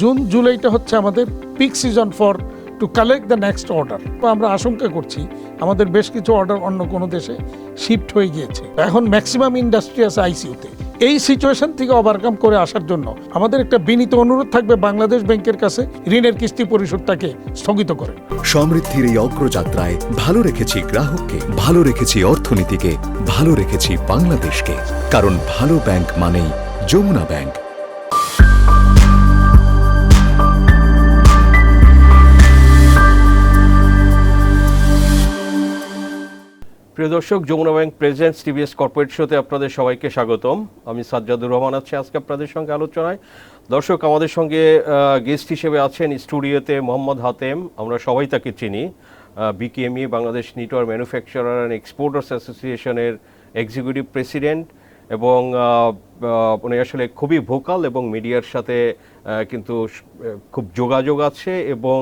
June, জুলাইটা হচ্ছে আমাদের peak season for to collect the next order আমরা আশঙ্কা করছি, আমাদের বেশ কিছু অর্ডার অন্য কোনো দেশে শিফট হয়ে গিয়েছে। এখন ম্যাক্সিমাম ইন্ডাস্ট্রি আছে আইসিইউতে এই সিচুয়েশন থেকে ওভারকাম করে আসার জন্য আমাদের একটা বিনীত অনুরোধ থাকবে বাংলাদেশ ব্যাংকের কাছে ঋণের কিস্তি পরিশোধটাকে স্থগিত করে। সমৃদ্ধির এই অগ্রযাত্রায় ভালো রেখেছি গ্রাহককে, ভালো রেখেছি অর্থনীতিকে, ভালো রেখেছি বাংলাদেশকে। কারণ ভালো ব্যাংক মানেই যমুনা ব্যাংক। প্রিয় দর্শক, Jamuna bank presents TVS corporate শোতে আপনাদের সবাইকে স্বাগতম। আমি সাজ্জাদুর রহমান আছি। আজকে আপনাদের সঙ্গে আলোচনায়। দর্শক, আমাদের সঙ্গে গেস্ট হিসেবে আছেন স্টুডিওতে মোহাম্মদ হাতেম। আমরা সবাই তাকে চিনি। BKMEA, Bangladesh knitwear manufacturer and exporters অ্যাসোসিয়েশনের এক্সিকিউটিভ প্রেসিডেন্ট এবং উনি আসলে খুবই ভোকাল এবং মিডিয়ার সাথে কিন্তু খুব যোগাযোগ আছে এবং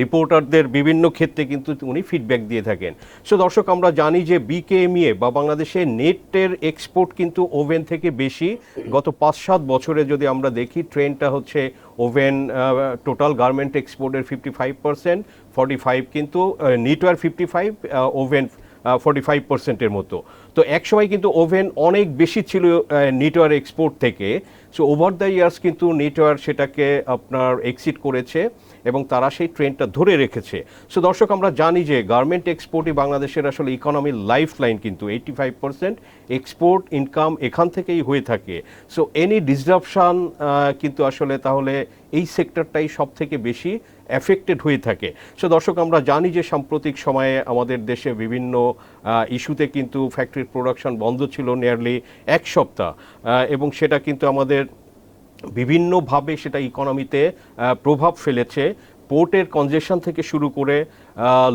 রিপোর্টারদের বিভিন্ন ক্ষেত্রে কিন্তু উনি ফিডব্যাক দিয়ে থাকেন। সো দর্শক, আমরা জানি যে বিকেএমইএ বা বাংলাদেশে নেটের এক্সপোর্ট কিন্তু ওভেন থেকে বেশি। গত পাঁচ সাত বছরে যদি আমরা দেখি ট্রেন্ডটা হচ্ছে ওভেন টোটাল গার্মেন্ট এক্সপোর্টের fifty five percent forty five কিন্তু knitwear fifty five woven forty five পার্সেন্টের মতো। তো একসময় কিন্তু ওভেন অনেক বেশি ছিল নিটওয়ার এক্সপোর্ট থেকে। সো ওভার দ্য ইয়ার্স কিন্তু নেটওয়ার সেটাকে আপনার এক্সিট করেছে। এবং তারা সেই ট্রেন্ডটা ধরে রেখেছে। সো দর্শক, আমরা জানি যে গার্মেন্ট এক্সপোর্টই বাংলাদেশের আসলে ইকোনমির লাইফ লাইন কিন্তু eighty five percent export income এখান থেকেই হয়ে থাকে। সো এনি ডিসরাপশান কিন্তু আসলে তাহলে এই সেক্টরটাই সব থেকে বেশি এফেক্টেড হয়ে থাকে। সো দর্শক, আমরা জানি যে সাম্প্রতিক সময়ে আমাদের দেশে বিভিন্ন ইস্যুতে কিন্তু ফ্যাক্টরির প্রোডাকশন বন্ধ ছিল নিয়ারলি এক সপ্তাহ এবং সেটা কিন্তু আমাদের বিভিন্নভাবে সেটা ইকোনমিতে প্রভাব ফেলেছে। পোর্টের কনজেশন থেকে শুরু করে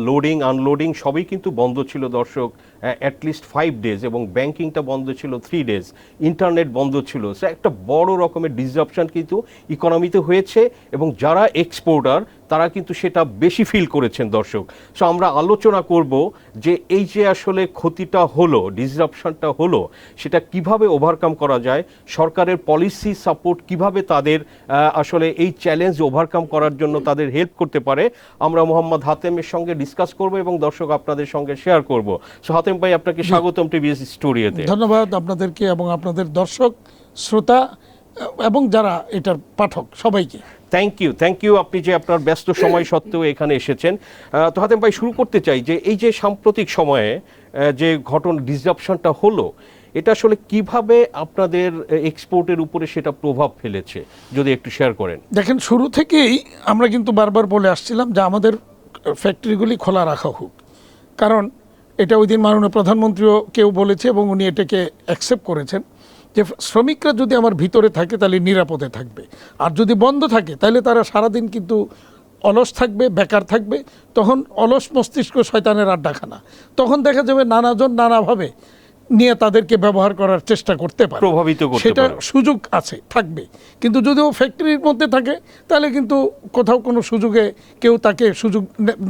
লোডিং আনলোডিং সবই কিন্তু বন্ধ ছিল দর্শক অ্যাটলিস্ট ফাইভ ডেজ এবং ব্যাংকিংটা বন্ধ ছিল থ্রি ডেজ ইন্টারনেট বন্ধ ছিল। সো একটা বড় রকমের ডিসরাপশন কিন্তু ইকোনমিতে হয়েছে এবং যারা এক্সপোর্টার তারা কিন্তু সেটা বেশি ফিল করেছেন দর্শক। সো আমরা আলোচনা করব যে এই যে আসলে ক্ষতিটা হলো ডিসরাপশনটা হলো, সেটা কীভাবে ওভারকাম করা যায়, সরকারের পলিসি সাপোর্ট কীভাবে তাদের আসলে এই চ্যালেঞ্জ ওভারকাম করার জন্য তাদের হেল্প করতে পারে, আমরা মোহাম্মদ হাতেমের সঙ্গে ডিসকাস করব এবং দর্শক আপনাদের সঙ্গে শেয়ার করব। সো হাতেম ভাই আপনাকে স্বাগতম টিভিএস স্টুডিওতে ধন্যবাদ আপনাদেরকে এবং আপনাদের দর্শক শ্রোতা এবং যারা এটার পাঠক সবাইকে। থ্যাংক ইউ থ্যাংক ইউ আপনি যে আপনার ব্যস্ত সময় সত্ত্বেও এখানে এসেছেন। তো হাতেম ভাই শুরু করতে চাই যে এই যে সাম্প্রতিক সময়ে যে ঘটন ডিসরাপশনটা হলো এটা আসলে কীভাবে আপনাদের এক্সপোর্টের উপরে সেটা প্রভাব ফেলেছে? যদি একটু শেয়ার করেন। দেখেন শুরু থেকেই আমরা কিন্তু বারবার বলে আসছিলাম যে আমাদের ফ্যাক্টরিগুলি খোলা রাখা হোক। কারণ এটা ওই দিন মাননীয় প্রধানমন্ত্রীও কেউ বলেছে এবং উনি এটাকে অ্যাকসেপ্ট করেছেন যে শ্রমিকরা যদি আমার ভিতরে থাকে তাহলে নিরাপদে থাকবে। আর যদি বন্ধ থাকে তাহলে তারা সারাদিন কিন্তু অলস থাকবে, বেকার থাকবে। তখন অলস মস্তিষ্ক শয়তানের আড্ডাখানা। তখন দেখা যাবে নানাজন নানাভাবে নিয়ে তাদেরকে ব্যবহার করার চেষ্টা করতে পারে। প্রভাবিত সেটা সুযোগ আছে থাকবে। কিন্তু যদি ও ফ্যাক্টরির মধ্যে থাকে তাহলে কিন্তু কোথাও কোনো সুযোগে কেউ তাকে সুযোগ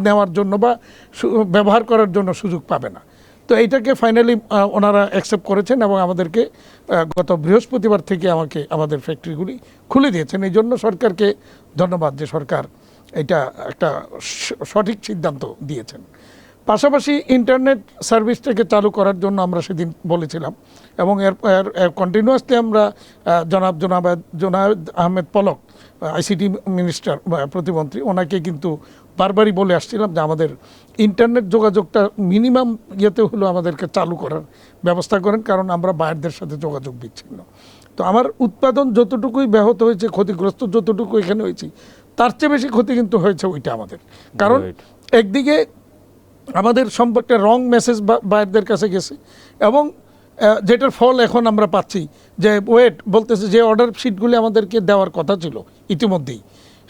নেওয়ার জন্য বা ব্যবহার করার জন্য সুযোগ পাবে না। তো এইটাকে ফাইনালি ওনারা অ্যাকসেপ্ট করেছেন এবং আমাদেরকে গত বৃহস্পতিবার থেকে আমাকে আমাদের ফ্যাক্টরিগুলি খুলে দিয়েছেন। এই জন্য সরকারকে ধন্যবাদ যে সরকার এটা একটা সঠিক সিদ্ধান্ত দিয়েছেন। পাশাপাশি ইন্টারনেট সার্ভিসটাকে চালু করার জন্য আমরা সেদিন বলেছিলাম। এবং এর কন্টিনিউয়াসলি আমরা জনাব জনাব জনাব আহমেদ পলক আইসিটি মিনিস্টার প্রতিমন্ত্রী ওনাকে কিন্তু বারবারই বলে আসছিলাম যে আমাদের ইন্টারনেট যোগাযোগটা মিনিমাম ইয়েতে হলো আমাদেরকে চালু করার ব্যবস্থা করেন কারণ আমরা বাইরদের সাথে যোগাযোগ বিচ্ছিন্ন। তো আমার উৎপাদন যতটুকুই ব্যাহত হয়েছে ক্ষতিগ্রস্ত যতটুকু এখানে হয়েছি তার চেয়ে বেশি ক্ষতি কিন্তু হয়েছে ওইটা আমাদের। কারণ একদিকে আমাদের সম্পর্কে রং মেসেজ বাইরদের কাছে গেছে। এবং যেটার ফল এখন আমরা পাচ্ছি যে ওয়েট বলতেছে যে অর্ডার শিটগুলি আমাদেরকে দেওয়ার কথা ছিল ইতিমধ্যেই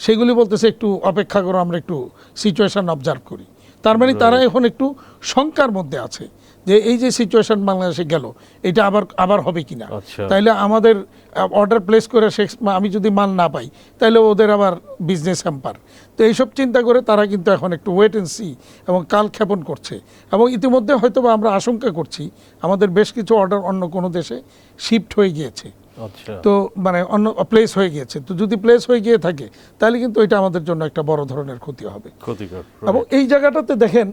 সেগুলি বলতেছে একটু অপেক্ষা করো আমরা একটু সিচুয়েশান অবজার্ভ করি। তার মানে তারা এখন একটু শঙ্কার মধ্যে আছে। যে এই যে সিচুয়েশন বাংলাদেশে গেল এটা আবার আবার হবে কিনা? আচ্ছা। তাইলে আমাদের অর্ডার প্লেস করে সে আমি যদি মাল না পাই তাহলে ওদের আবার বিজনেস হ্যাম্পার তো এইসব চিন্তা করে তারা কিন্তু এখন একটু ওয়েট অ্যান্ড সি এবং কাল ক্ষেপণ করছে। এবং ইতিমধ্যে হয়তো বা আমরা আশঙ্কা করছি আমাদের বেশ কিছু অর্ডার অন্য কোনো দেশে শিফট হয়ে গিয়েছে। আচ্ছা। তো মানে অন্য প্লেস হয়ে গিয়েছে। তো যদি প্লেস হয়ে গিয়ে থাকে তাহলে কিন্তু এটা আমাদের জন্য একটা বড় ধরনের ক্ষতি হবে। এবং এই জায়গাটাতে দেখেন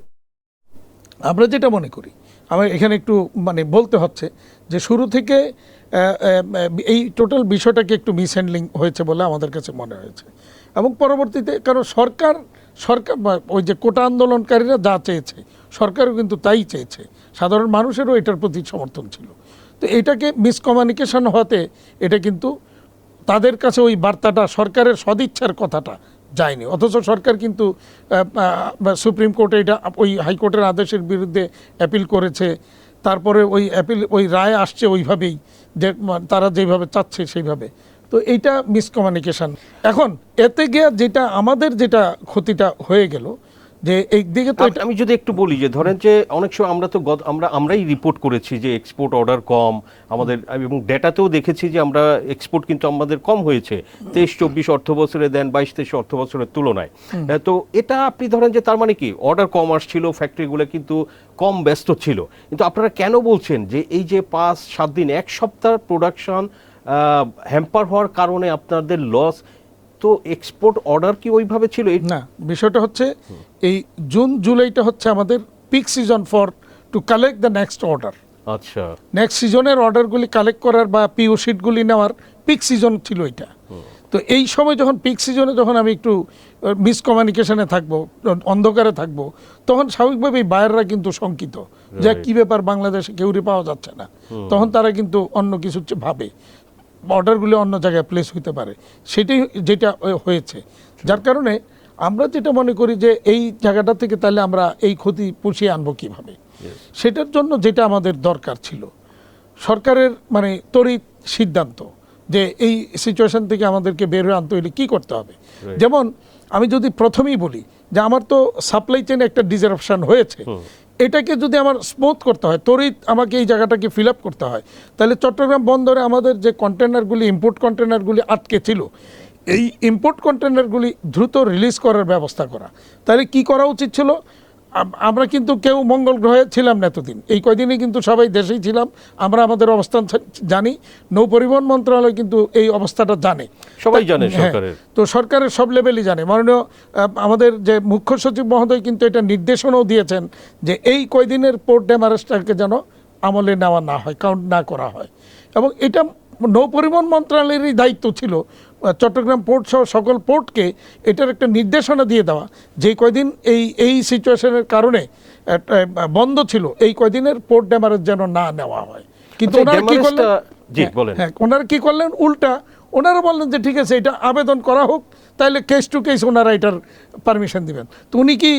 আমরা যেটা মনে করি আমার এখানে একটু মানে বলতে হচ্ছে যে শুরু থেকে এই টোটাল বিষয়টাকে একটু মিসহ্যান্ডলিং হয়েছে বলে আমাদের কাছে মনে হয়েছে। এবং পরবর্তীতে কারণ সরকার সরকার ওই যে কোটা আন্দোলনকারীরা যা চেয়েছে, সরকারও কিন্তু তাই চেয়েছে। সাধারণ মানুষেরও এটার প্রতি সমর্থন ছিল। তো এটাকে মিসকমিউনিকেশন হতে এটা কিন্তু তাদের কাছে ওই বার্তাটা, সরকারের সদিচ্ছার কথাটা যায়নি। অথচ সরকার কিন্তু সুপ্রিম কোর্টে এটা, ওই হাইকোর্টের আদেশের বিরুদ্ধে অ্যাপিল করেছে। তারপরে ওই অ্যাপিল, ওই রায় আসছে ওইভাবেই, যে তারা যেভাবে চাচ্ছে সেইভাবে। তো এইটা মিসকমিউনিকেশান এখন, এতে গিয়ে যেটা আমাদের যেটা ক্ষতিটা হয়ে গেল যে এই দিকে তো আমি যদি একটু বলি যে ধরেন যে অনেক সময় আমরা তো আমরা আমরাই রিপোর্ট করেছি যে এক্সপোর্ট অর্ডার কম আমাদের এবং ডেটাতেও দেখেছি যে আমরা এক্সপোর্ট কিন্তু আমাদের কম হয়েছে। তেইশ চব্বিশ অর্থ বছরে দেন বাইশ তেইশ অর্থ বছরের তুলনায়। আহ, তো এটা আপনি ধরেন যে তার মানে কি? অর্ডার কম আসছিল ফ্যাক্টরিগুলো কিন্তু কম ব্যস্ত ছিল। কিন্তু আপনারা কেন বলছেন যে এই যে পাঁচ সাত দিন এক সপ্তাহ প্রোডাকশন হ্যাম্পার হওয়ার কারণে আপনাদের লস তো এক্সপোর্ট অর্ডার কি ওইভাবে ছিল? এই- না বিষয়টা হচ্ছে এই জুন জুলাইটা হচ্ছে আমাদের peak season for to collect the next order আচ্ছা। নেক্সট সিজনের অর্ডারগুলি কালেক্ট করার বা পিও শিটগুলি নেওয়ার পিক সিজন ছিল এটা। তো এই সময় যখন পিক সিজনে যখন আমি একটু মিসকমিউনিকেশনে থাকব অন্ধকারে থাকব তখন স্বাভাবিকভাবেই বায়াররা কিন্তু শঙ্কিত যে কি ব্যাপার বাংলাদেশে কেউরি পাওয়া যাচ্ছে না। তখন তারা কিন্তু অন্য কিছু হচ্ছে ভাবে। অর্ডারগুলি অন্য জায়গায় প্লেস হতে পারে। সেটাই যেটা হয়েছে। যার কারণে আমরা যেটা মনে করি যে এই জায়গাটা থেকে তাহলে আমরা এই ক্ষতি পুষিয়ে আনব কীভাবে? সেটার জন্য যেটা আমাদের দরকার ছিল সরকারের মানে তড়িৎ সিদ্ধান্ত যে এই সিচুয়েশন থেকে আমাদেরকে বের হয়ে আনতে হলে কী করতে হবে? যেমন আমি যদি প্রথমেই বলি যে আমার তো সাপ্লাই চেনে একটা ডিজারাপশন হয়েছে। এটাকে যদি আমার স্মুথ করতে হয়, তড়িৎ আমাকে এই জায়গাটাকে ফিল আপ করতে হয়, তাহলে চট্টগ্রাম বন্দরে আমাদের যে কন্টেনারগুলি ইম্পোর্ট কন্টেনারগুলি আটকে ছিল, এই ইম্পোর্ট কন্টেনারগুলি দ্রুত রিলিজ করার ব্যবস্থা করা। তাহলে কি করা উচিত ছিল? আমরা কিন্তু কেউ মঙ্গল গ্রহে ছিলাম না এতদিন। এই কয়দিনে কিন্তু সবাই দেশেই ছিলাম। আমরা আমাদের অবস্থান জানি। নৌ পরিবহন মন্ত্রণালয় কিন্তু এই অবস্থাটা জানে। সবাই জানে হ্যাঁ, সরকারের। তো সরকারের সব লেভেলই জানে। মাননীয় আমাদের যে মুখ্য সচিব মহোদয় কিন্তু এটা নির্দেশনাও দিয়েছেন যে এই কয়দিনের পোর্ট ড্যামারেজটাকে যেন আমলে নেওয়া না হয় কাউন্ট না করা হয়। এবং এটা নৌ পরিবহন মন্ত্রণালয়েরই দায়িত্ব ছিল চট্টগ্রাম পোর্ট সহ সকল পোর্টকে এটার একটা নির্দেশনা দিয়ে দেওয়া। যে কয়দিন এই এই সিচুয়েশনের কারণে বন্ধ ছিল এই কয়দিনের পোর্ট ড্যামারেজ যেন না নেওয়া হয়। কিন্তু আচ্ছা, ওনারা কি করলেন? জি, হ্যাঁ, বলেন। হ্যাঁ ওনারা কি করলেন? উল্টা ওনারা বললেন যে ঠিক আছে এটা আবেদন করা হোক তাহলে কেস টু কেস ওনারা এটার পারমিশন দিবেন। তো উনি কি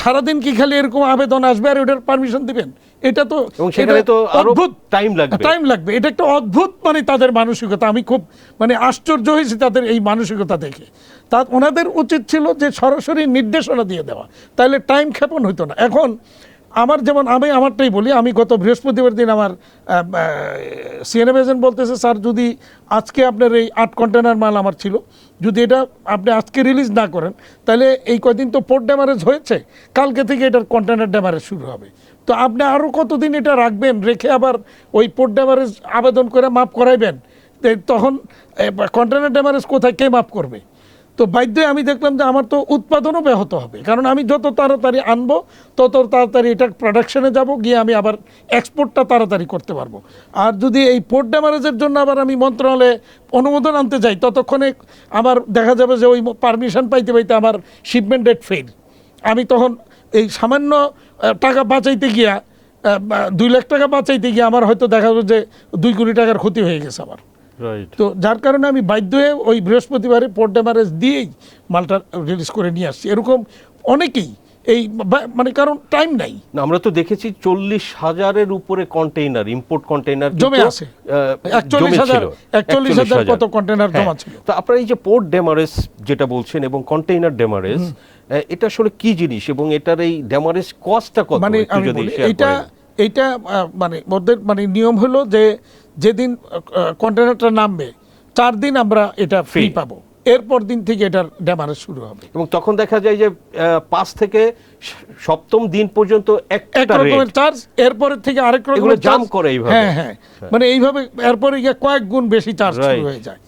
সারাদিন কি খালি এরকম আবেদন আসবে আর ওটার পারমিশন দিবেন? এটা তো এবং সেখানে তো অদ্ভুত। টাইম লাগবে। টাইম লাগবে। এটা একটা অদ্ভুত মানে তাদের মানসিকতা। আমি খুব মানে আশ্চর্য হয়েছি তাদের এই মানসিকতা দেখে। তা ওনাদের উচিত ছিল যে সরাসরি নির্দেশনা দিয়ে দেওয়া। তাহলে টাইম ক্ষেপণ হতো না। এখন আমার যেমন আমি আমারটাই বলি, আমি গত বৃহস্পতিবার দিন আমার সিএনএফ এজেন্ট বলতেছে, স্যার, যদি আজকে আপনার এই আট কন্টেনার মাল আমার ছিল, যদি এটা আপনি আজকে রিলিজ না করেন, তাহলে এই কয়দিন তো পোর্ট ড্যামারেজ হয়েছে, কালকে থেকে এটার কন্টেনার ড্যামারেজ শুরু হবে। তো আপনি আরও কতদিন এটা রাখবেন, রেখে আবার ওই পোর্ট ড্যামারেজ আবেদন করে মাপ করাইবেন? তখন কন্টেনার ড্যামারেজ কোথায়, কে মাপ করবে? তো বাধ্য আমি দেখলাম যে আমার তো উৎপাদনও ব্যাহত হবে। কারণ আমি যত তাড়াতাড়ি আনব, তত তাড়াতাড়ি এটা প্রোডাকশনে যাব, গিয়ে আমি আবার এক্সপোর্টটা তাড়াতাড়ি করতে পারব। আর যদি এই পোর্ট ড্যামারেজের জন্য আবার আমি মন্ত্রণালয়ে অনুমোদন আনতে যাই, ততক্ষণে আমার দেখা যাবে যে ওই পারমিশন পাইতে পাইতে আমার শিপমেন্ট ডেট ফেল আমি তখন এই সামান্য টাকা বাঁচাইতে গিয়া দুই লাখ টাকা বাঁচাইতে গিয়ে আমার হয়তো দেখা যাবে যে দুই কোটি টাকার ক্ষতি হয়ে গেছে আমার। তো যার কারণে আমি বাধ্য হয়ে ওই বৃহস্পতিবারে পোর্ট ড্যামারেজ দিয়েই মালটা রিলিজ করে নিয়ে আসছি। এরকম অনেকেই এই মানে কারণ টাইম নাই। আমরা তো দেখেছি চল্লিশ হাজারের উপরে কন্টেইনার ইম্পোর্ট কন্টেইনার জমে আছে। 41 হাজার, 41 হাজার কত container জমা ছিল। তো আপনার এই যে পোর্ট ডেমারেজ যেটা বলছেন এবং কন্টেইনার ডেমারেজ এটা আসলে কি জিনিস এবং এটার এই ডেমারেজ কস্টটা কত? মানে একটু এইটা মানে ওদের মানে নিয়ম হলো যে যেদিন কন্টেনারটা নামবে চার দিন আমরা এটা ফ্রি পাবো। এরপর দিন থেকে এটার ড্যামারেজ শুরু হবে। এবং তখন দেখা যায় যে পাঁচ থেকে সপ্তম দিন পর্যন্ত এক একটা রকমের চার্জ এরপরের থেকে আরেক রকমের জাম করে এইভাবে। হ্যাঁ হ্যাঁ। মানে এইভাবে এরপরে গিয়ে কয়েক গুণ বেশি চার্জ শুরু হ্যাঁ। হয়ে যায়।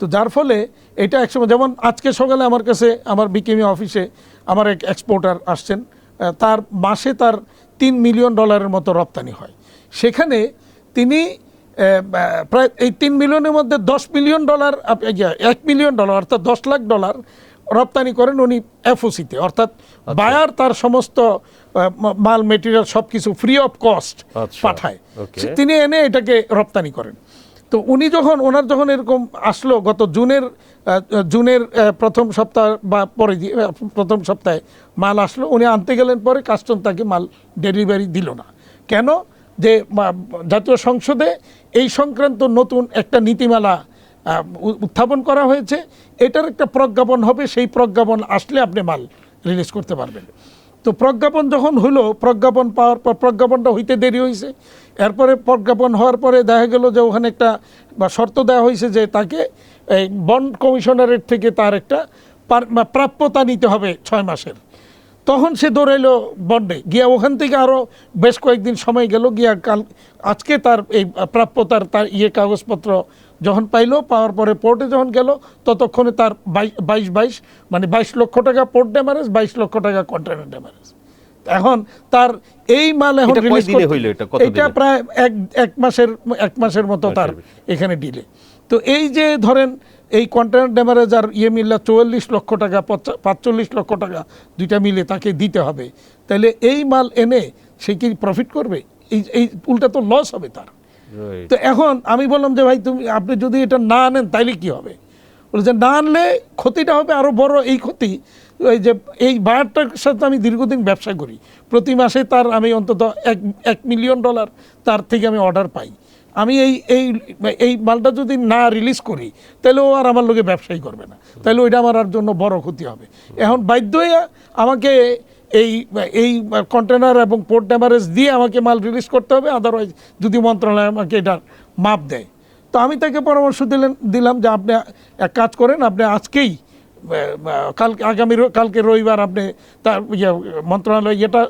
তো যার ফলে এটা একসময় যেমন আজকে সকালে আমার কাছে আমার বিকেমি অফিসে আমার এক এক্সপোর্টার আসছেন তার মাসে তার তিন মিলিয়ন ডলারের মতো রপ্তানি হয়। সেখানে তিনি প্রায় এই তিন মিলিয়নের মধ্যে দশ মিলিয়ন ডলার এক মিলিয়ন ডলার অর্থাৎ দশ লাখ ডলার রপ্তানি করেন উনি এফওসিতে। অর্থাৎ বায়ার তার সমস্ত মাল মেটেরিয়াল সব কিছু ফ্রি অফ কস্ট আচ্ছা, পাঠায়। তিনি এনে এটাকে রপ্তানি করেন। তো উনি যখন, ওনার যখন এরকম আসলো গত জুনের জুনের প্রথম সপ্তাহ বা পরে প্রথম সপ্তাহে মাল আসলো, উনি আনতে গেলেন পরে কাস্টম তাকে মাল ডেলিভারি দিল না। কেন? যে জাতীয় সংসদে এই সংক্রান্ত নতুন একটা নীতিমালা উত্থাপন করা হয়েছে, এটার একটা প্রজ্ঞাপন হবে, সেই প্রজ্ঞাপন আসলে আপনি মাল রিলিজ করতে পারবেন। তো প্রজ্ঞাপন যখন হলো, প্রজ্ঞাপন পাওয়ার পর প্রজ্ঞাপনটা হইতে দেরি হয়েছে এরপরে প্রজ্ঞাপন হওয়ার পরে দেখা গেল যে ওখানে একটা, বা শর্ত দেওয়া হয়েছে যে তাকে এই বন্ড কমিশনারের থেকে তার একটা প্রাপ্যতা নিতে হবে ছয় মাসের। তখন সে দৌড়াইলো বন্ডে। গিয়া ওখান থেকে আরও বেশ কয়েকদিন সময় গেল, গিয়া কাল, আজকে তার এই প্রাপ্যতার তার ইয়ে কাগজপত্র যখন পাইলো, পাওয়ার পরে পোর্টে যখন গেল, ততক্ষণে তার বাইশ বাইশ মানে বাইশ লক্ষ টাকা পোর্ট ড্যামারেজ বাইশ লক্ষ টাকা কন্টেনার ড্যামারেজ এখন তার এই মাল এখন release করতে- হইল? এটা? কত এটা প্রায় এক এক মাসের এক মাসের মতো তার এখানে ডিলে তো এই যে ধরেন এই কন্টেনার ড্যামারেজ আর ইয়ে মিল্লা চুয়াল্লিশ লক্ষ টাকা পাঁচচল্লিশ লক্ষ টাকা দুইটা মিলে তাকে দিতে হবে। তাহলে এই মাল এনে সে কি প্রফিট করবে? এই এই উল্টা তো লস হবে তার। তো এখন আমি বললাম যে ভাই তুমি আপনি যদি এটা না আনেন তাইলে কি হবে? বলে যে না আনলে ক্ষতিটা হবে আরও বড় এই ক্ষতি। ওই যে, এই বায়ারটার সাথে আমি দীর্ঘদিন ব্যবসা করি। প্রতি মাসে তার আমি অন্তত এক এক মিলিয়ন ডলার তার থেকে আমি অর্ডার পাই। আমি এই এই এই মালটা যদি না রিলিজ করি, তাহলে ও আর আমার লোকে ব্যবসাই করবে না। তাহলে ওইটা আমার আর জন্য বড় ক্ষতি হবে। এখন বাধ্য হয়ে আমাকে এই এই কন্টেনার এবং পোর্ট ড্যামারেজ দিয়ে আমাকে মাল রিলিজ করতে হবে আদারওয়াইজ যদি মন্ত্রণালয় আমাকে এটার মাপ দেয়। তো আমি তাকে পরামর্শ দিলেন, দিলাম যে আপনি এক কাজ করেন, আপনি আজকেই কালকে আগামী কালকে রবিবার আপনি তার ইয়ে মন্ত্রণালয় ইয়েটা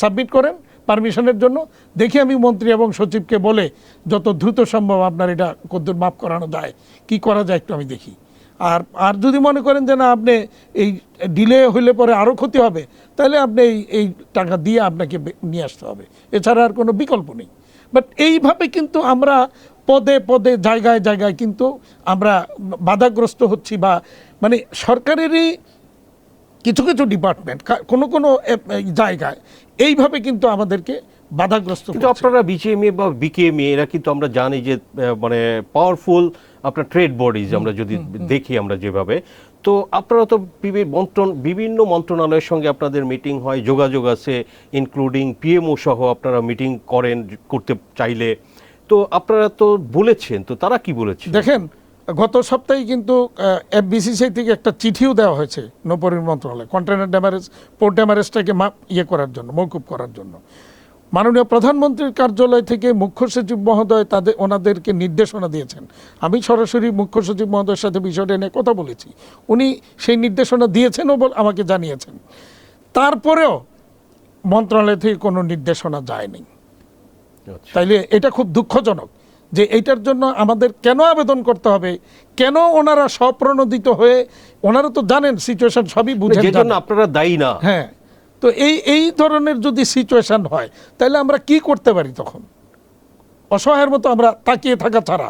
সাবমিট করেন পারমিশনের জন্য। দেখি আমি মন্ত্রী এবং সচিবকে বলে যত দ্রুত সম্ভব আপনার এটা কদ্দুর মাফ করানো যায়। কি করা যায় একটু আমি দেখি। আর আর যদি মনে করেন যে না, আপনি এই ডিলে হইলে পরে আরও ক্ষতি হবে, তাহলে আপনি এই এই টাকা দিয়ে আপনাকে নিয়ে আসতে হবে। এছাড়া আর কোনো বিকল্প নেই। বাট এইভাবে কিন্তু আমরা পদে পদে, জায়গায় জায়গায় কিন্তু আমরা বাধাগ্রস্ত হচ্ছি বা মানে সরকারেরই কিছু কিছু ডিপার্টমেন্ট কোনো কোনো এ, জায়গায় এইভাবে কিন্তু আমাদেরকে বাধাগ্রস্ত কিন্তু। আপনারা বিজিএমএ বা বিকেএমএ এরা কিন্তু আমরা জানি যে মানে পাওয়ারফুল আপনার ট্রেড বডিজ আমরা যদি দেখি আমরা যেভাবে। তো আপনারা তো মন্ত্রণ বিভিন্ন মন্ত্রণালয়ের সঙ্গে আপনাদের মিটিং হয় যোগাযোগ আছে ইনক্লুডিং পিএমও সহ আপনারা মিটিং করেন করতে চাইলে। তো আপনারা তো বলেছেন তো তারা কি বলেছে? দেখেন গত সপ্তাহে কিন্তু এফবিসিসি থেকে একটা চিঠিও দেওয়া হয়েছে নৌপরিবহন মন্ত্রণালয় কন্টেনার ড্যামারেজ পোর্ট ড্যামারেজটাকে মাপ ইয়ে করার জন্য মৌকুব করার জন্য। মাননীয় প্রধানমন্ত্রীর কার্যালয় থেকে মুখ্য সচিব মহোদয় তাদের ওনাদেরকে নির্দেশনা দিয়েছেন। আমি সরাসরি মুখ্য সচিব মহোদয়ের সাথে বিষয়টা নিয়ে কথা বলেছি। উনি সেই নির্দেশনা দিয়েছেনও বল আমাকে জানিয়েছেন। তারপরেও মন্ত্রণালয় থেকে কোনো নির্দেশনা যায়নি। আচ্ছা। তাইলে এটা খুব দুঃখজনক। যে এইটার জন্য আমাদের কেন আবেদন করতে হবে? কেন ওনারা স্বপ্রণোদিত হয়ে ওনারা তো জানেন সিচুয়েশন সবই জন্য আপনারা দায়ী না। হ্যাঁ তো এই এই ধরনের যদি সিচুয়েশন হয় তাহলে আমরা কি করতে পারি তখন? অসহায়ের মতো আমরা তাকিয়ে থাকা ছাড়া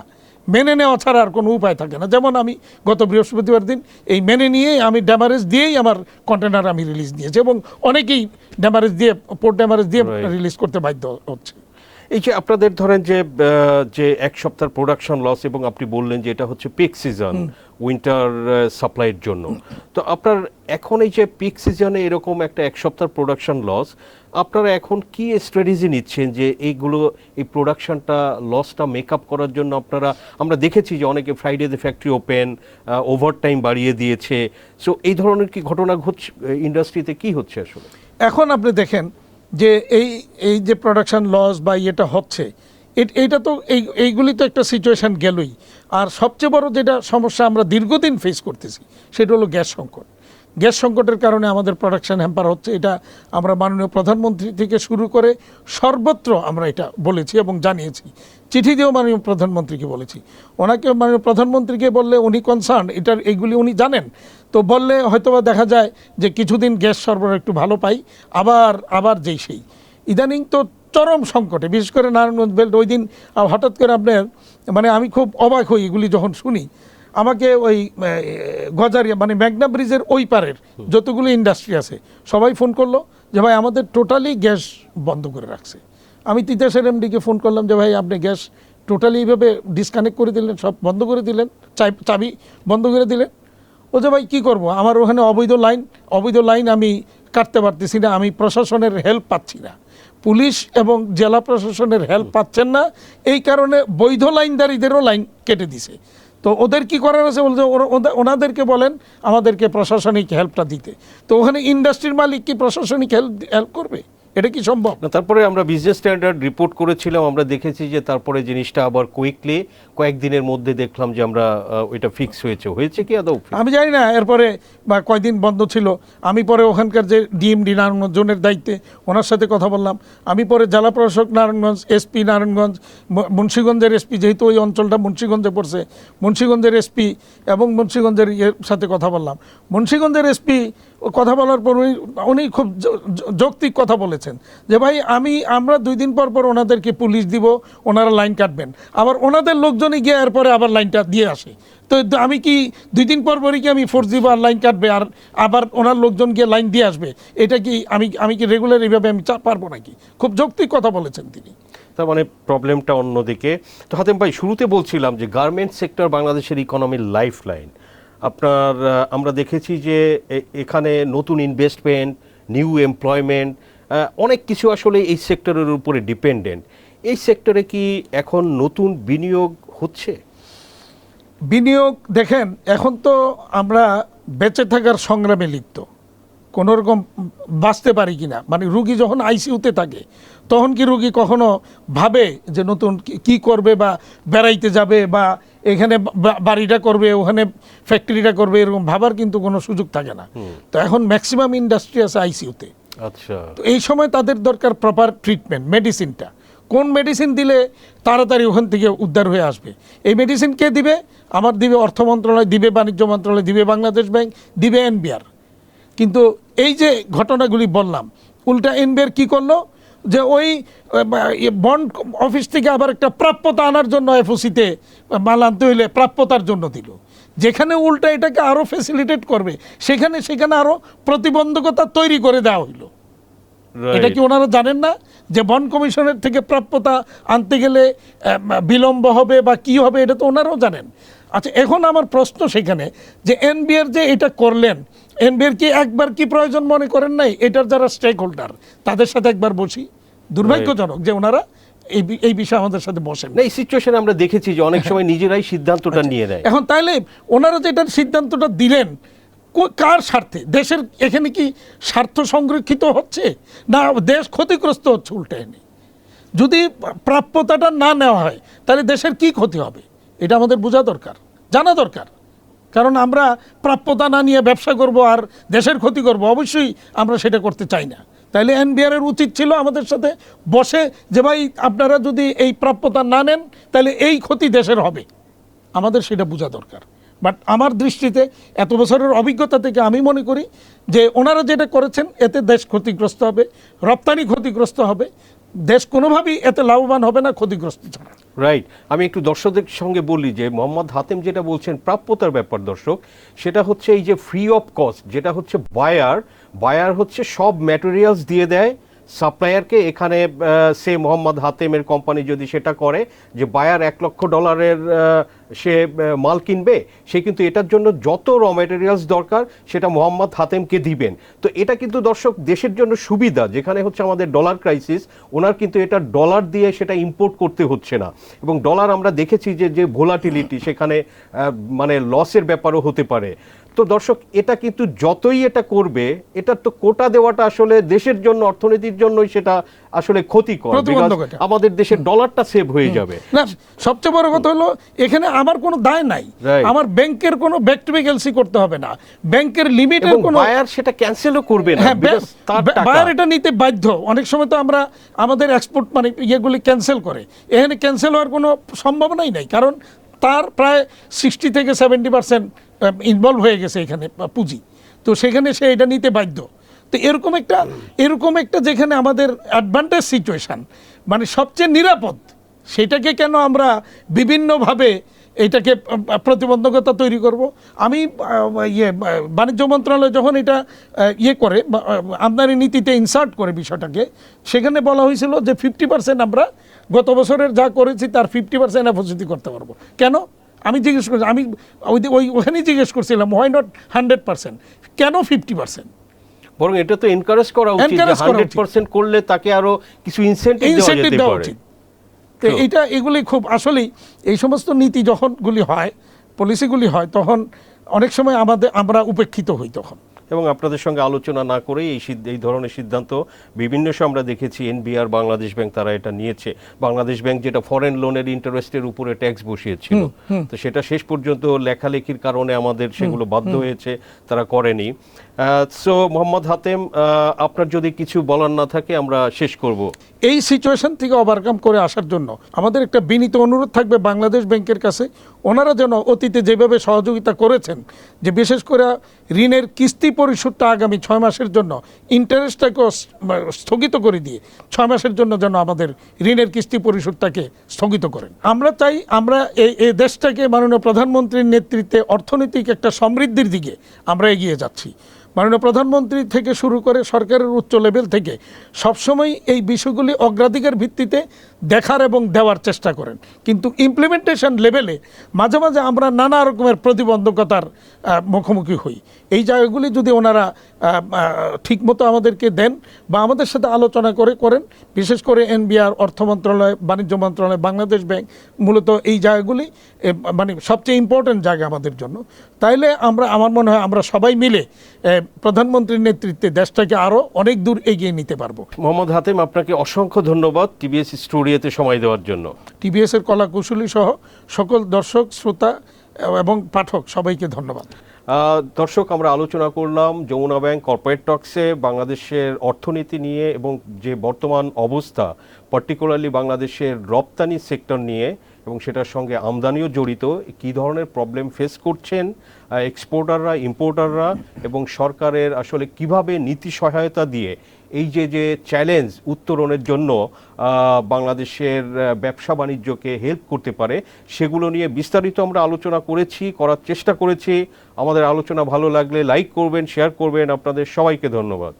মেনে নেওয়া ছাড়া আর কোনো উপায় থাকে না। যেমন আমি গত বৃহস্পতিবার দিন এই মেনে নিয়েই আমি ড্যামারেজ দিয়েই আমার কন্টেনার আমি রিলিজ দিয়েছি এবং অনেকেই ড্যামারেজ দিয়ে পোর্ট ড্যামারেজ দিয়ে রিলিজ করতে বাধ্য হচ্ছে। এই যে আপনাদের ধরেন যে যে এক সপ্তাহ প্রোডাকশন লস এবং আপনি বললেন যে এটা হচ্ছে পিক সিজন উইন্টার সাপ্লাইয়ের জন্য। তো আপনার এখন এই যে পিক সিজনে এরকম একটা এক সপ্তাহ প্রোডাকশন লস আপনারা এখন কি স্ট্র্যাটেজি নিচ্ছেন যে এইগুলো এই প্রোডাকশনটা লসটা মেকআপ করার জন্য আপনারা আমরা দেখেছি যে অনেকে ফ্রাইডেতে ফ্যাক্টরি ওপেন ওভার টাইম বাড়িয়ে দিয়েছে। সো এই ধরনের কি ঘটনা ঘটছে ইন্ডাস্ট্রিতে কি হচ্ছে আসলে? এখন আপনি দেখেন যে এই এই যে প্রোডাকশান লস বা ইয়েটা হচ্ছে এইটা তো এই, এইগুলি তো একটা সিচুয়েশান গেলই। আর সবচেয়ে বড় যেটা সমস্যা আমরা দীর্ঘদিন ফেস করতেছি, সেটা হলো গ্যাস সংকট। গ্যাস সংকটের কারণে আমাদের প্রোডাকশন হ্যাম্পার হচ্ছে। এটা আমরা মাননীয় প্রধানমন্ত্রী থেকে শুরু করে সর্বত্র আমরা এটা বলেছি এবং জানিয়েছি। চিঠি দিয়েও মাননীয় প্রধানমন্ত্রীকে বলেছি। ওনাকে মাননীয় প্রধানমন্ত্রীকে বললে উনি কনসার্ন এটার এগুলি উনি জানেন। তো বললে হয়তোবা দেখা যায় যে কিছুদিন গ্যাস সরবরাহ একটু ভালো পাই, আবার আবার যেই সেই। ইদানিং তো চরম সংকটে, বিশেষ করে নারায়ণগঞ্জ বেল্ট ওই দিন হঠাৎ করে আপনার মানে আমি খুব অবাক হই এগুলি যখন শুনি। আমাকে ওই গজারিয়া মানে মেঘনা ব্রিজের ওই পারের যতগুলো ইন্ডাস্ট্রি আছে, সবাই ফোন করল যে, ভাই, আমাদের টোটালি গ্যাস বন্ধ করে রাখছে। আমি তিতাসের এমডিকে ফোন করলাম যে, ভাই, আপনি গ্যাস টোটালি এইভাবে ডিসকানেক্ট করে দিলেন, সব বন্ধ করে দিলেন, চাই, চাবি বন্ধ করে দিলেন। ও যে, ভাই, কী করব? আমার ওখানে অবৈধ লাইন অবৈধ লাইন আমি কাটতে পারতেছি না, আমি প্রশাসনের হেল্প পাচ্ছি না। পুলিশ এবং জেলা প্রশাসনের হেল্প পাচ্ছেন না, এই কারণে বৈধ লাইনদারীদেরও লাইন কেটে দিছে। তো ওদের কি করার আছে বলতে? ওনাদেরকে বলেন, আমাদেরকে প্রশাসনিক হেল্পটা দিতে। তো ওখানে ইন্ডাস্ট্রির মালিক কি প্রশাসনিক হেল্প হেল্প করবে? এটা কি সম্ভব? না তারপরে আমরা বিজনেস স্ট্যান্ডার্ড রিপোর্ট করেছিলাম আমরা দেখেছি যে তারপরে জিনিসটা আবার কুইকলি কয়েকদিনের মধ্যে দেখলাম যে আমরা ওইটা ফিক্স হয়েছে। হয়েছে কি আদৌ আমি জানি না এরপরে বা কয়দিন বন্ধ ছিল। আমি পরে ওখানকার যে ডিএমডি নারায়ণগঞ্জ জোনের দায়িত্বে ওনার সাথে কথা বললাম। আমি পরে জেলা প্রশাসক নারায়ণগঞ্জ এসপি নারায়ণগঞ্জ মুন্সীগঞ্জের মুন্সিগঞ্জের এসপি যেহেতু ওই অঞ্চলটা মুন্সিগঞ্জে পড়ছে মুন্সীগঞ্জের এসপি এবং মুন্সীগঞ্জের ইয়ের সাথে কথা বললাম। মুন্সীগঞ্জের এসপি কথা বলার পর উনি খুব যৌক্তিক কথা বলেছেন। যে ভাই, আমি, আমরা দুই দিন পর পর ওনাদেরকে পুলিশ দিব, ওনারা লাইন কাটবেন। আবার ওনাদের লোকজনই গিয়ে এরপরে আবার লাইনটা দিয়ে আসে। তো আমি কি দুই দিন পর পরই কি আমি ফোর্স দিব আর লাইন কাটবে? আর আবার ওনার লোকজন গিয়ে লাইন দিয়ে আসবে? এটা কি আমি আমি কি রেগুলার এইভাবে আমি পারব নাকি? খুব যৌক্তিক কথা বলেছেন তিনি। তার মানে প্রবলেমটা অন্যদিকে। তো হাতেম ভাই, শুরুতে বলছিলাম যে গার্মেন্টস সেক্টর বাংলাদেশের ইকোনমির লাইফ লাইন আপনার আমরা দেখেছি যে এখানে নতুন ইনভেস্টমেন্ট নিউ এমপ্লয়মেন্ট অনেক কিছু আসলে এই সেক্টরের উপরে ডিপেন্ডেন্ট এই সেক্টরে কি এখন নতুন বিনিয়োগ হচ্ছে? বিনিয়োগ, দেখেন, এখন তো আমরা বেঁচে থাকার সংগ্রামে লিপ্ত। কোনো রকম বাঁচতে পারি কি না মানে রুগী যখন আইসিইউতে থাকে, তখন কি রুগী কখনো ভাবে যে নতুন কি করবে বা বেড়াইতে যাবে বা এখানে বাড়িটা করবে ওখানে ফ্যাক্টরিটা করবে এরকম ভাবার কিন্তু কোনো সুযোগ থাকে না। তো এখন ম্যাক্সিমাম ইন্ডাস্ট্রি আছে আইসিইউতে আচ্ছা। তো এই সময় তাদের দরকার প্রপার ট্রিটমেন্ট মেডিসিনটা কোন মেডিসিন দিলে তাড়াতাড়ি ওখান থেকে উদ্ধার হয়ে আসবে? এই মেডিসিন কে দিবে? আমার দিবে অর্থ মন্ত্রণালয় দিবে বাণিজ্য মন্ত্রণালয় দিবে বাংলাদেশ ব্যাংক দিবে এনবিআর। কিন্তু এই যে ঘটনাগুলি বললাম উল্টা এনবিআর কি করল? যে ওই বন্ড অফিস থেকে আবার একটা প্রাপ্যতা আনার জন্য এফওসিতে মাল আনতে হইলে প্রাপ্যতার জন্য দিল। যেখানে উল্টা এটাকে আরও ফেসিলিটেট করবে সেখানে সেখানে আরও প্রতিবন্ধকতা তৈরি করে দেওয়া হইল। এটা কি ওনারা জানেন না? যে বন কমিশনের থেকে প্রাপ্যতা আনতে গেলে বিলম্ব হবে বা কি হবে এটা তো ওনারাও জানেন। আচ্ছা এখন আমার প্রশ্ন সেখানে যে এনবিআর যে এটা করলেন এনবিআর কি একবার কি প্রয়োজন মনে করেন নাই? এটার যারা স্টেক হোল্ডার তাদের সাথে একবার বসি। দুর্ভাগ্যজনক যে ওনারা এই এই বিষয়ে আমাদের সাথে বসেন। না এই সিচুয়েশনে আমরা দেখেছি যে অনেক সময় নিজেরাই সিদ্ধান্তটা নিয়ে নেয়। এখন তাইলে ওনারা যে এটার সিদ্ধান্তটা দিলেন কার স্বার্থে? দেশের এখানে কি স্বার্থ সংরক্ষিত হচ্ছে? না দেশ ক্ষতিগ্রস্ত হচ্ছে উল্টে এনে যদি প্রাপ্যতাটা না নেওয়া হয় তাহলে দেশের কি ক্ষতি হবে? এটা আমাদের বোঝা দরকার, জানা দরকার। কারণ আমরা প্রাপ্যতা না নিয়ে ব্যবসা করব আর দেশের ক্ষতি করব, অবশ্যই আমরা সেটা করতে চাই না। তাইলে এনবিআর এর উচিত ছিল আমাদের সাথে বসে যে ভাই, আপনারা যদি এই প্রাপ্যতা না নেন তাহলে এই ক্ষতি দেশের হবে। আমাদের সেটা বোঝা দরকার। বাট আমার দৃষ্টিতে এত বছরের অভিজ্ঞতা থেকে আমি মনে করি যে, ওনারা যেটা করেছেন, এতে দেশ ক্ষতিগ্রস্ত হবে, রপ্তানি ক্ষতিগ্রস্ত হবে। দেশ কোনোভাবেই এতে লাভবান হবে না, ক্ষতিগ্রস্ত রাইট আমি একটু দর্শকদের সঙ্গে বলি যে মোহাম্মদ হাতেম যেটা বলছেন প্রাপ্যতার ব্যাপার দর্শক, সেটা হচ্ছে এই যে ফ্রি অফ কস্ট যেটা হচ্ছে বায়ার বায়ার হচ্ছে সব ম্যাটেরিয়ালস দিয়ে দেয় সাপ্লায়ারকে এখানে সে মোহাম্মদ হাতেমের কোম্পানি যদি সেটা করে যে বায়ার এক লক্ষ ডলারের সে মাল কিনবে, সে কিন্তু এটার জন্য যত র ম্যাটেরিয়ালস দরকার সেটা মোহাম্মদ হাতেমকে দিবেন। তো এটা কিন্তু দর্শক দেশের জন্য সুবিধা, যেখানে হচ্ছে আমাদের ডলার ক্রাইসিস ওনার কিন্তু এটা ডলার দিয়ে সেটা ইম্পোর্ট করতে হচ্ছে না। এবং ডলার আমরা দেখেছি যে যে ভোলাটিলিটি সেখানে মানে লসের ব্যাপারও হতে পারে। তো দর্শক এটা কিন্তু যতই এটা করবে এটা তো কোটা দেওয়াটা আসলে দেশের জন্য অর্থনীতির জন্যই সেটা আসলে ক্ষতিকর আমাদের দেশের ডলারটা সেভ হয়ে যাবে। না সবচেয়ে বড় কথা হলো এখানে আমার কোনো দায় নাই। আমার ব্যাংকের কোনো ব্যাক টু ব্যাক এলসি করতে হবে না। ব্যাংকের লিমিটের কোনো বায়ার সেটা ক্যান্সেলও করবে না হ্যাঁ বায়ার এটা নিতে বাধ্য। অনেক সময় তো আমরা আমাদের এক্সপোর্ট মানে ইয়েগুলি ক্যান্সেল করে। এখানে ক্যান্সেল হওয়ার কোনো সম্ভাবনাই নাই। কারণ তার প্রায় সিক্সটি থেকে সেভেন্টি পার্সেন্ট ইনভলভ হয়ে গেছে এখানে পুঁজি। তো সেখানে সে এটা নিতে বাধ্য। তো এরকম একটা এরকম একটা যেখানে আমাদের অ্যাডভান্টেজ সিচুয়েশন মানে সবচেয়ে নিরাপদ, সেটাকে কেন আমরা বিভিন্নভাবে এটাকে প্রতিবন্ধকতা তৈরি করব? আমি ইয়ে বাণিজ্য মন্ত্রণালয় যখন এটা ইয়ে করে আমদানি নীতিতে ইনসার্ট করে বিষয়টাকে, সেখানে বলা হয়েছিল যে ফিফটি পার্সেন্ট আমরা গত বছরের যা করেছি, তার ফিফটি পার্সেন্ট এফোসিটি করতে পারব। কেন? আমি জিজ্ঞেস করছি আমি ওই ওই ওখানেই জিজ্ঞেস করছিলাম হোয়াই নট হান্ড্রেড পার্সেন্ট কেন ফিফটি পার্সেন্ট বরং এটা তো এনকারেজ করা উচিত হান্ড্রেড পার্সেন্ট করলে তাকে আরও কিছু ইনসেন্টিভ দেওয়া উচিত। তো এইটা এগুলি খুব আসলেই এই সমস্ত নীতি যখনগুলি হয় পলিসিগুলি হয় তখন অনেক সময় আমাদের আমরা উপেক্ষিত হই তখন। এবং আপনাদের সঙ্গে আলোচনা না করে এই এই ধরনের সিদ্ধান্ত বিভিন্ন সময় আমরা দেখেছি এনবিআর বাংলাদেশ ব্যাংক তারা এটা নিয়েছে। বাংলাদেশ ব্যাংক যেটা ফরেন লোনের ইন্টারেস্টের উপরে ট্যাক্স বসিয়েছিল। তো সেটা শেষ পর্যন্ত লেখালেখির কারণে আমাদের সেগুলো বাধ্য হয়েছে তারা করেনি। সো মোহাম্মদ হাতেম আপনার যদি কিছু বলার না থাকে, আমরা শেষ করব। এই সিচুয়েশন থেকে ওভারকাম করে আসার জন্য আমাদের একটা বিনীত অনুরোধ থাকবে বাংলাদেশ ব্যাংকের কাছে। ওনারা যেন অতীতে যেভাবে সহযোগিতা করেছেন, যে বিশেষ করে ঋণের কিস্তি পরিশোধটা আগামী ছয় মাসের জন্য ইন্টারেস্টটাকে স্থগিত করে দিয়ে ছয় মাসের জন্য যেন আমাদের ঋণের কিস্তি পরিশোধটাকে স্থগিত করেন। আমরা চাই আমরা এই এই দেশটাকে মাননীয় প্রধানমন্ত্রীর নেতৃত্বে অর্থনৈতিক একটা সমৃদ্ধির দিকে আমরা এগিয়ে যাচ্ছি। মাননীয় প্রধানমন্ত্রী থেকে শুরু করে সরকারের উচ্চ লেভেল থেকে সবসময় এই বিষয়গুলি অগ্রাধিকার ভিত্তিতে দেখার এবং দেওয়ার চেষ্টা করেন। কিন্তু ইমপ্লিমেন্টেশন লেভেলে মাঝে মাঝে আমরা নানা রকমের প্রতিবন্ধকতার মুখোমুখি হই। এই জায়গাগুলি যদি ওনারা ঠিকমতো আমাদেরকে দেন বা আমাদের সাথে আলোচনা করে করেন, বিশেষ করে এনবিআর অর্থ মন্ত্রণালয়, বাণিজ্য মন্ত্রণালয়, বাংলাদেশ ব্যাংক, মূলত এই জায়গাগুলি মানে সবচেয়ে ইম্পর্টেন্ট জায়গা আমাদের জন্য। তাইলে আমরা আমার মনে হয় আমরা সবাই মিলে প্রধানমন্ত্রীর নেতৃত্বে দেশটাকে আরও অনেক দূর এগিয়ে নিতে পারব। মোহাম্মদ হাতেম আপনাকে অসংখ্য ধন্যবাদ টিবিএস স্টুডিওতে সময় দেওয়ার জন্য। টিবিএস এর কলা কুশলী সহ সকল দর্শক শ্রোতা এবং পাঠক সবাইকে ধন্যবাদ। দর্শক আমরা আলোচনা করলাম যমুনা ব্যাংক কর্পোরেট টক্সে বাংলাদেশের অর্থনীতি নিয়ে এবং যে বর্তমান অবস্থা পার্টিকুলারলি বাংলাদেশের রপ্তানি সেক্টর নিয়ে। এবং সেটার সঙ্গে আমদানিও জড়িত, কী ধরনের প্রবলেম ফেস করছেন এক্সপোর্টাররা ইম্পোর্টাররা এবং সরকারের আসলে কীভাবে নীতি সহায়তা দিয়ে এই যে যে চ্যালেঞ্জ উত্তরণের জন্য বাংলাদেশের ব্যবসা বাণিজ্যকে হেল্প করতে পারে, সেগুলো নিয়ে বিস্তারিত আমরা আলোচনা করেছি, করার চেষ্টা করেছি। আমাদের আলোচনা ভালো লাগলে লাইক করবেন শেয়ার করবেন। আপনাদের সবাইকে ধন্যবাদ।